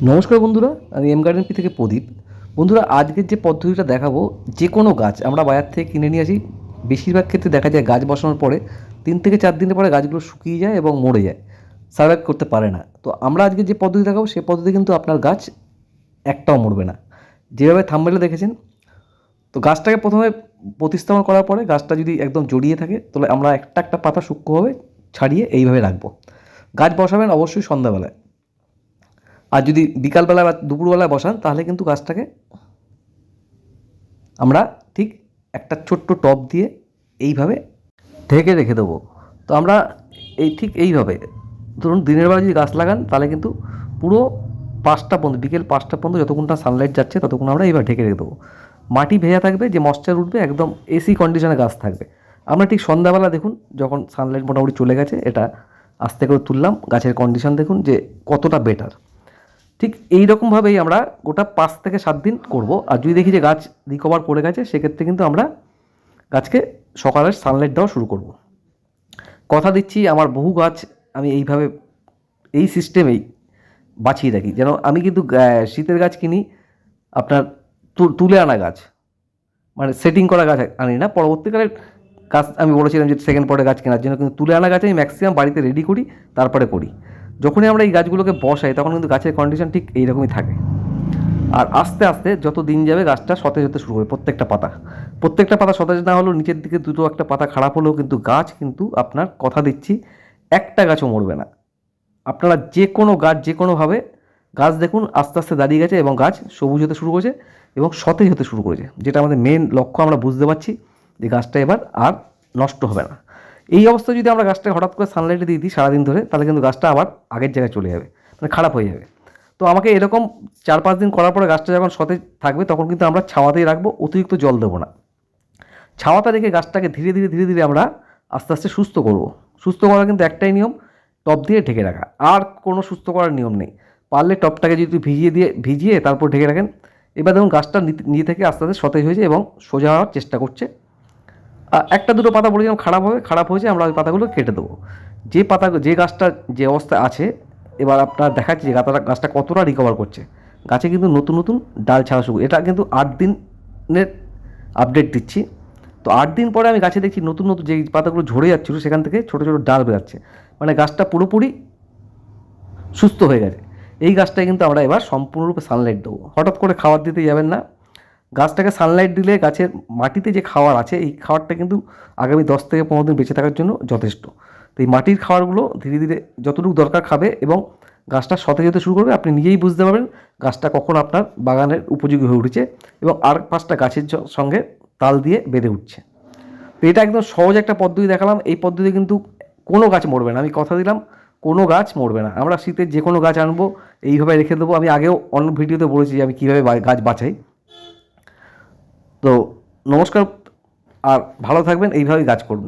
নমস্কার বন্ধুরা, আমি এম গার্ডেন পি থেকে প্রদীপ। বন্ধুরা, আজকের যে পদ্ধতিটা দেখাবো, যে কোনো গাছ আমরা বাজার থেকে কিনে নিয়ে আসি। বেশিরভাগ ক্ষেত্রে দেখা যায় গাছ বসানোর পরে তিন থেকে চার দিনের পরে গাছগুলো শুকিয়ে যায় এবং মরে যায় সার্ভাইভ করতে পারে না। তো আমরা আজকে যে পদ্ধতি দেখাবো সেই পদ্ধতি কিন্তু আপনার গাছ একটাও মরবে না। যেভাবে থাম্বেলে দেখেছেন, তো গাছটাকে প্রথমে প্রতিস্থাপন করার পরে গাছটা যদি একদম জড়িয়ে থাকে, তাহলে আমরা একটা একটা পাতা সূক্ষ্মভাবে ছাড়িয়ে এইভাবে রাখব। গাছ বসাবেন অবশ্যই সন্ধ্যাবেলায়। আর যদি বিকালবেলা বা দুপুরবেলায় বসান, তাহলে কিন্তু গাছটাকে আমরা ঠিক একটা ছোট্ট টব দিয়ে এইভাবে ঢেকে রেখে দেবো। তো আমরা এই ঠিক এইভাবে, ধরুন দিনের বেলা যদি গাছ লাগান, তাহলে কিন্তু পুরো পাঁচটা পর্যন্ত, বিকেল পাঁচটা পর্যন্ত যতক্ষণ না সানলাইট যাচ্ছে, ততক্ষণ আমরা এইভাবে ঢেকে রেখে দেবো। মাটি ভেজা থাকবে, যে মশ্চার উঠবে, একদম এসি কন্ডিশনে গাছ থাকবে। আমরা ঠিক সন্ধ্যাবেলা দেখুন, যখন সানলাইট মোটামুটি চলে গেছে, এটা আস্তে করে তুললাম, গাছের কন্ডিশন দেখুন যে কতটা বেটার ঠিক এই রকমভাবেই আমরা গোটা পাঁচ থেকে সাত দিন করব। আর যদি দেখি যে গাছ রিকভার করে গেছে, সেক্ষেত্রে কিন্তু আমরা গাছকে সকালের সানলাইট দেওয়া শুরু করব। কথা দিচ্ছি, আমার বহু গাছ আমি এইভাবে এই সিস্টেমেই বাঁচিয়ে রাখি যেন আমি কিন্তু শীতের গাছ কিনি, আপনার তুলে আনা গাছ। মানে সেটিং করা গাছ আনি না। পরবর্তীকালে গাছ আমি বলেছিলাম যে সেকেন্ড পরে গাছ কেনার জন্য, কিন্তু তুলে আনা গাছ আমি ম্যাক্সিমাম বাড়িতে রেডি করি, তারপরে করি। যখনই আমরা এই গাছগুলোকে বসাই, তখন কিন্তু গাছের কন্ডিশন ঠিক এইরকমই থাকে। আর আস্তে আস্তে যত দিন যাবে, গাছটা সতেজ হতে শুরু হবে প্রত্যেকটা পাতা। প্রত্যেকটা পাতা সতেজ না হলেও নিচের দিকে দুটো একটা পাতা খারাপ হলেও কিন্তু গাছ কিন্তু আপনার কথা দিচ্ছি, একটা গাছও মরবে না। আপনারা যে কোনো গাছ যে কোনোভাবে গাছ দেখুন আস্তে আস্তে দাঁড়িয়ে গেছে এবং গাছ সবুজ হতে শুরু করেছে এবং সতেজ হতে শুরু করেছে, যেটা আমাদের মেন লক্ষ্য আমরা বুঝতে পারছি যে গাছটা এবার আর নষ্ট হবে না। এই অবস্থায় যদি আমরা গাছটাকে হঠাৎ করে সানলাইটে দিয়ে দিই সারাদিন ধরে, তাহলে কিন্তু গাছটা আবার আগের জায়গায় চলে যাবে মানে খারাপ হয়ে যাবে। তো আমাকে এরকম চার পাঁচ দিন করার পরে গাছটা যখন সতেজ থাকবে, তখন কিন্তু আমরা ছাওয়াতেই রাখব, অতিরিক্ত জল দেবো না। ছাওয়াতে রেখে গাছটাকে ধীরে ধীরে ধীরে ধীরে আমরা আস্তে আস্তে সুস্থ করব। সুস্থ করার কিন্তু একটাই নিয়ম, টপ দিয়ে ঢেকে রাখা। আর কোনো সুস্থ করার নিয়ম নেই। পারলে টপটাকে যদি ভিজিয়ে দিয়ে, ভিজিয়ে তারপর ঢেকে রাখেন। এবার দেখুন গাছটা নিজে থেকে আস্তে আস্তে সতেজ হয়েছে এবং সোজা হওয়ার চেষ্টা করছে। একটা দুটো পাতা বলেছিলাম খারাপ হবে, খারাপ হয়েছে, আমরা ওই পাতাগুলো কেটে দেবো। যে পাতা, যে গাছটা যে অবস্থায় আছে, এবার আপনার দেখাচ্ছে যে গাছটা গাছটা কতটা রিকভার করছে। গাছে কিন্তু নতুন নতুন ডাল ছাড়া শুরু, এটা কিন্তু আট দিনের আপডেট দিচ্ছি। তো আট দিন পরে আমি গাছে দেখছি নতুন নতুন যে পাতাগুলো ঝরে যাচ্ছিল, সেখান থেকে ছোটো ছোটো ডাল বেরাচ্ছে। মানে গাছটা পুরোপুরি সুস্থ হয়ে গেছে। এই গাছটায় কিন্তু আমরা এবার সম্পূর্ণরূপে সানলাইট দেবো। হঠাৎ করে খাবার দিতে যাবেন না গাছটাকে সানলাইট দিলে গাছের মাটিতে যে খাবার আছে, এই খাবারটা কিন্তু আগামী দশ থেকে পনেরো দিন বেঁচে থাকার জন্য যথেষ্ট। তো এই মাটির খাবারগুলো ধীরে ধীরে যতটুকু দরকার খাবে এবং গাছটা সতেজ হতে শুরু করবে, আপনি নিজেই বুঝতে পারবেন গাছটা কখন আপনার বাগানের উপযোগী হয়ে উঠেছে এবং আর পাঁচটা গাছের সঙ্গে তাল দিয়ে বেড়ে উঠছে। তো এটা একদম সহজ একটা পদ্ধতি দেখালাম, এই পদ্ধতি কিন্তু কোনো গাছ মরবে না। আমি কথা দিলাম, কোনো গাছ মরবে না। আমরা শীতের যে কোনো গাছ আনব, এইভাবে রেখে দেবো। আমি আগেও অন্য ভিডিওতে বলেছি যে আমি কীভাবে গাছ বাছাই। তো নমস্কার আর ভালো থাকবেন এইভাবেই কাজ করুন